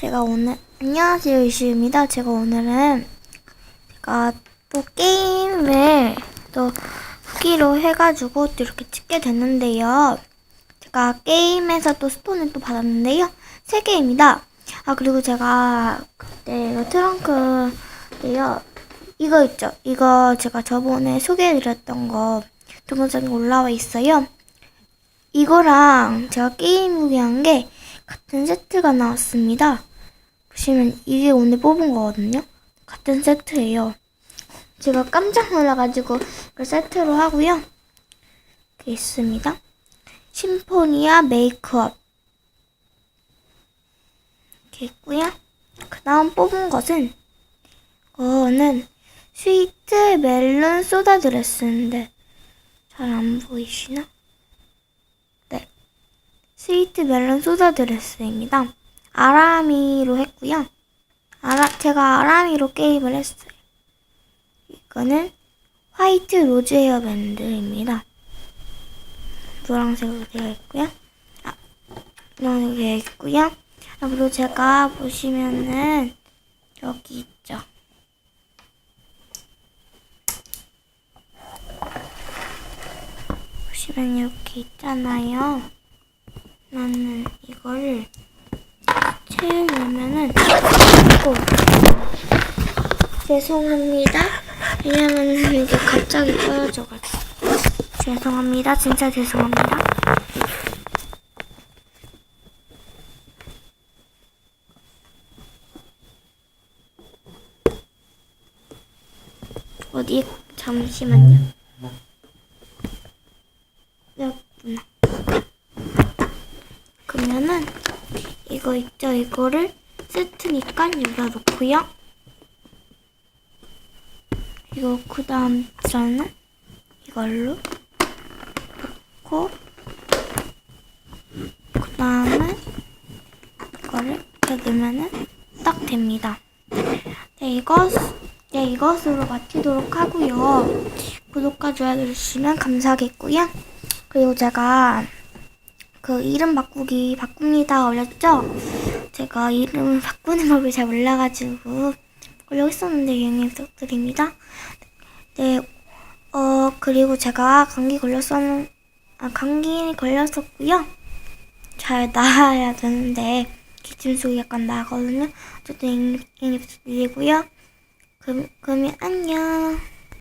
제가 오늘 안녕하세요 이슈입니다. 제가 오늘은 제가 또 게임을 또 후기로 해가지고 또 이렇게 찍게 됐는데요. 제가 게임에서 또 스톤을 또 받았는데요. 세 개입니다. 아 그리고 제가 그때 이거 트렁크예요. 이거 있죠. 이거 제가 저번에 소개해드렸던 거 동영상에 올라와 있어요. 이거랑 제가 게임 후기한 게 같은 세트가 나왔습니다. 보시면 이게 오늘 뽑은 거거든요. 같은 세트예요. 제가 깜짝 놀라가지고 그 세트로 하고요. 이렇게 있습니다. 심포니아 메이크업 이렇게 있고요. 그 다음 뽑은 것은 이거는 스위트 멜론 소다 드레스인데 잘 안 보이시나? 네. 스위트 멜론 소다 드레스입니다. 아라미로 했고요. 아라, 제가 아라미로 게임을 했어요. 이거는 화이트 로즈 헤어밴드입니다. 노란색으로 되어 있고요. 아, 노란색으로 되어 있고요. 아, 그리고 제가 보시면은 여기 있죠. 보시면 이렇게 있잖아요. 나는 이거를 채우려면은 또 죄송합니다. 왜냐면은 이게 갑자기 떨어져가지고 죄송합니다. 진짜 죄송합니다. 어디 잠시만요. 여기구나. 그러면은 이거 있죠? 이거를 세트니까 여기다 놓고요. 이거 그 다음 저는 이걸로 놓고 그 다음에 이거를 이렇게 넣으면은 딱 됩니다. 네, 이것, 네, 이것으로 마치도록 하고요. 구독과 좋아요 눌러주시면 감사하겠고요. 그리고 제가 그 이름 바꾸기 바꿉니다 올렸죠? 제가 이름을 바꾸는 법을 잘 몰라가지고 올려 있었는데 양해 부탁드립니다. 네, 어 그리고 제가 감기 걸렸었는 아 감기 걸렸었고요. 잘 나아야 되는데 기침 속이 약간 나거든요. 어쨌든 양해 부탁드리고요. 그럼 그러면 안녕.